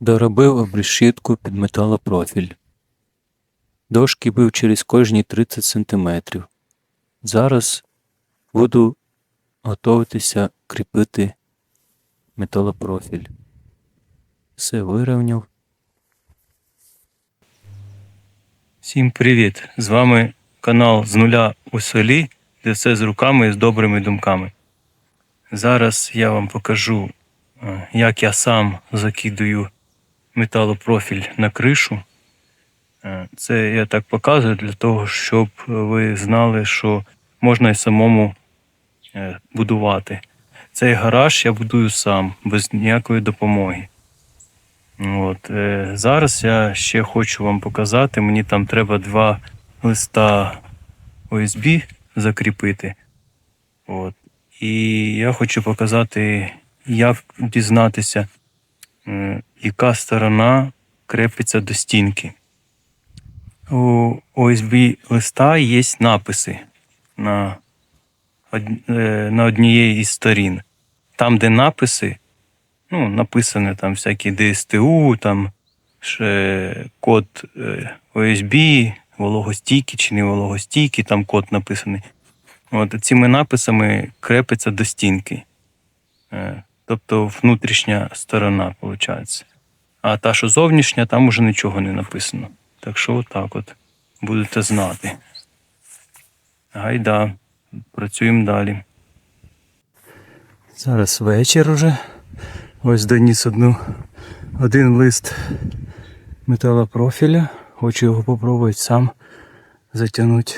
Доробив обрешітку під металопрофіль. Дошки бив через кожні 30 см. Зараз буду готуватися кріпити металопрофіль. Все вирівняв. Всім привіт! З вами канал з нуля у селі, де все з руками і з добрими думками. Зараз я вам покажу, е, як я сам закидую металопрофіль на кришу. Е, Це я так показую для того, щоб ви знали, що можна і самому е, будувати. Цей гараж я будую сам, без ніякої допомоги. От, е, зараз я ще хочу вам показати. Мені там треба два листа OSB закріпити. От. І я хочу показати, як дізнатися, яка сторона крепиться до стінки. У OSB листа є написи на, е, на однієї із сторін. Там, де написи, ну, написане там всякі ДСТУ, там ще код е, OSB, вологостійкий чи не вологостійкий, там код написаний. От цими написами крепиться до стінки. Тобто внутрішня сторона, виходить. А та, що зовнішня, там уже нічого не написано. Так що отак от будете знати. Гайда, працюємо далі. Зараз вечір уже. Ось доніс одну, один лист металопрофіля. Хочу його попробувати сам затягнути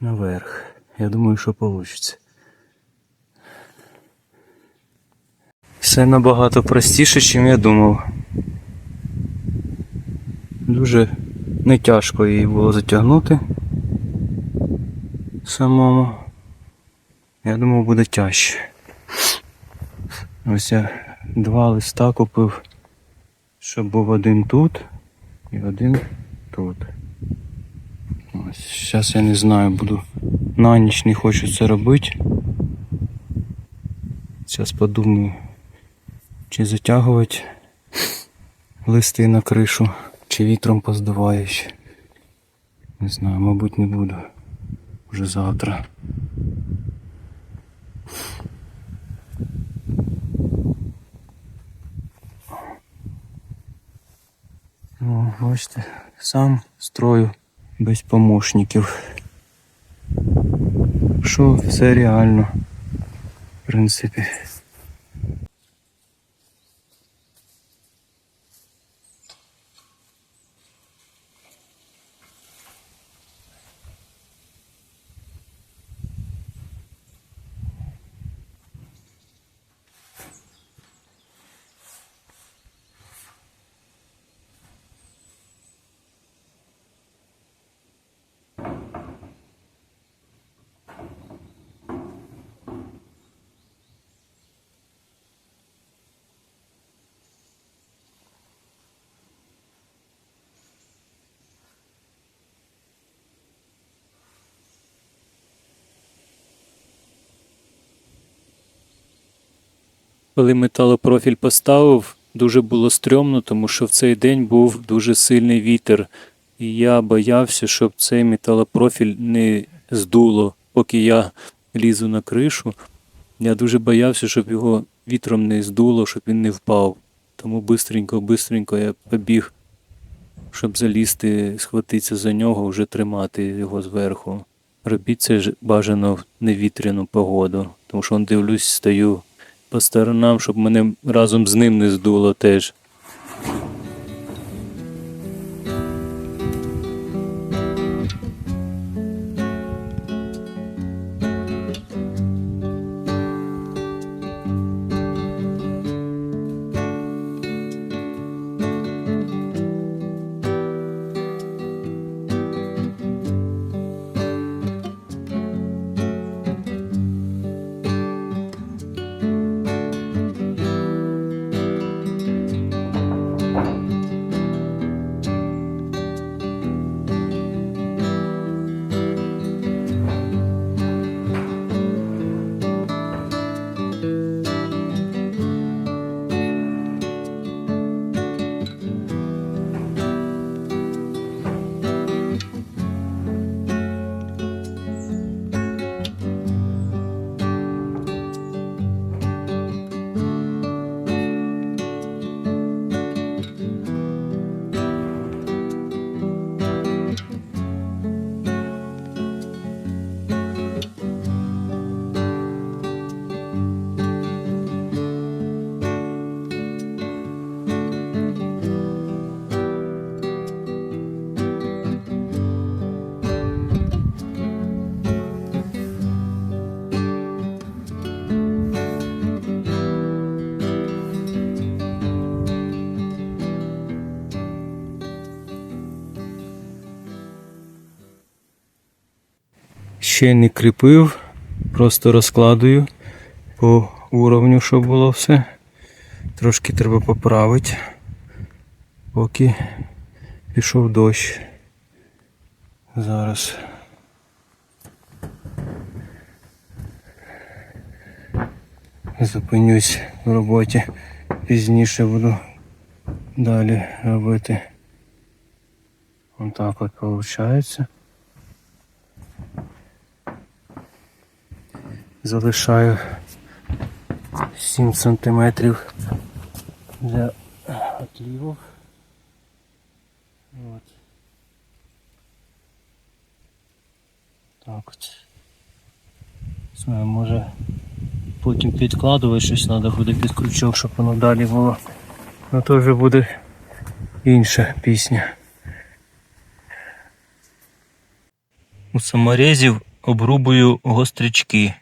наверх. Я думаю, що вийде. Все набагато простіше, ніж я думав. Дуже не тяжко її було затягнути самому. Я думав, буде тяжче. Ось я два листа купив, щоб був один тут і один тут. Ось, зараз я не знаю, буду на ніч не хочу це робити. Зараз подумаю, чи затягувати листи на кришу, чи вітром поздуває ще. Не знаю, мабуть, не буду. Вже завтра. Ну, бачите, сам строю без помощників. Що все реально, в принципі. Коли металопрофіль поставив, дуже було стрьомно, тому що в цей день був дуже сильний вітер. І я боявся, щоб цей металопрофіль не здуло, поки я лізу на кришу. Я дуже боявся, щоб його вітром не здуло, щоб він не впав. Тому бистренько, бистренько я побіг, щоб залізти, схватитися за нього, вже тримати його зверху. Робіть це бажано в невітряну погоду, тому що он дивлюсь, стою по сторонам, щоб мене разом з ним не здуло теж. Ще не кріпив, просто розкладую по уровню, щоб було все. Трошки треба поправити, поки пішов дощ. Зараз. Зупинюсь в роботі. Пізніше буду далі робити. Отак от виходить. Залишаю 7 сантиметрів для отлівок. От. Так от. Може потім підкладувати щось треба буде під крючок, щоб воно далі було. Ну то вже буде інша пісня. У саморезів обрубую гострячки.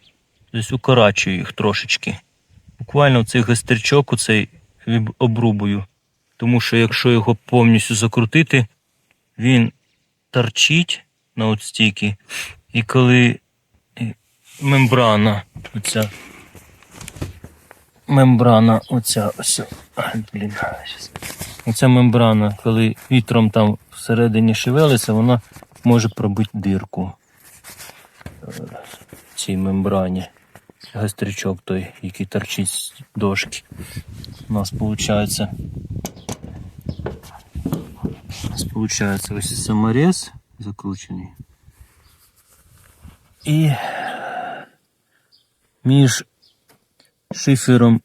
Тобто укорачую їх трошечки. Буквально цей гострячок оцей обрубую. Тому що якщо його повністю закрутити, він торчить на от. І коли е, мембрана, оця мембрана, оця ось. Блін. Оця мембрана, коли вітром там всередині шевелиться, вона може пробити дирку е, цій мембрані. Гастрячок той, який торчить з дошки. У нас виходить. У нас виходить ось саморез закручений. І між шифером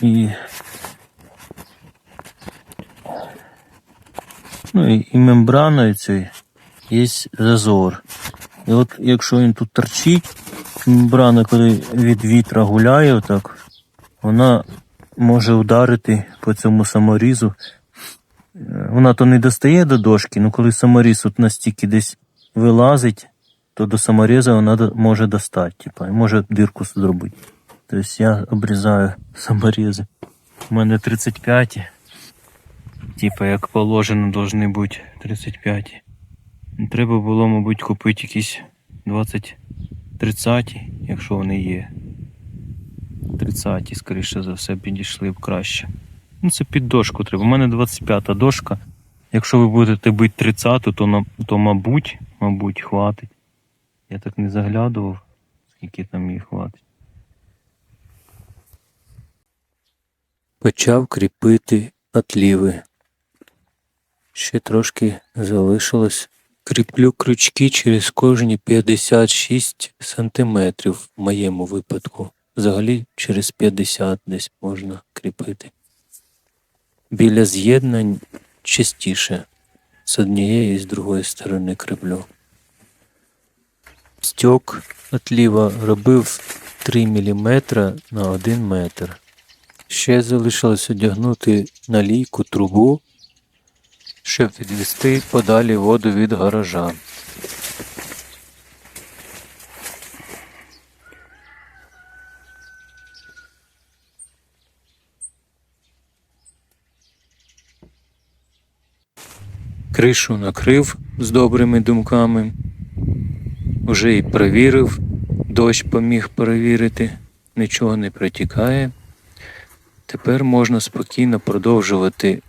і ну і мембраною цією є зазор. І от якщо він тут торчить, мембрана, коли від вітра гуляє отак, вона може ударити по цьому саморізу. Е, Вона то не достає до дошки, але коли саморіз от настільки десь вилазить, то до саморіза вона може достати, типа, і може дирку зробити. Тобто я обрізаю саморізи. У мене 35. Типа, як положено, должны бути 35. Треба було, мабуть, купити якісь 20 30, якщо вони є. 30, скоріше за все, підійшли б краще. Ну, це під дошку треба. У мене 25 дошка. Якщо ви будете бити 30, то, то мабуть, мабуть, хватить. Я так не заглядував, скільки там її хватить. Почав кріпити отліви. Ще трошки залишилось. Кріплю крючки через кожні 56 сантиметрів в моєму випадку. Взагалі через 50 десь можна кріпити. Біля з'єднань частіше з однієї і з другої сторони кріплю. Стьок отліва робив 3 мм на 1 метр. Ще залишилось одягнути на лійку трубу, щоб відвести подалі воду від гаража. Кришу накрив з добрими думками. Уже і перевірив, дощ поміг перевірити, нічого не протікає. Тепер можна спокійно продовжувати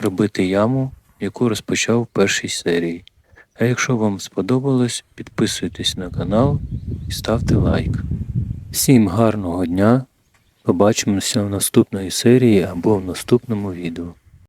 робити яму, яку розпочав в першій серії. А якщо вам сподобалось, підписуйтесь на канал і ставте лайк. Всім гарного дня! Побачимося в наступної серії або в наступному відео.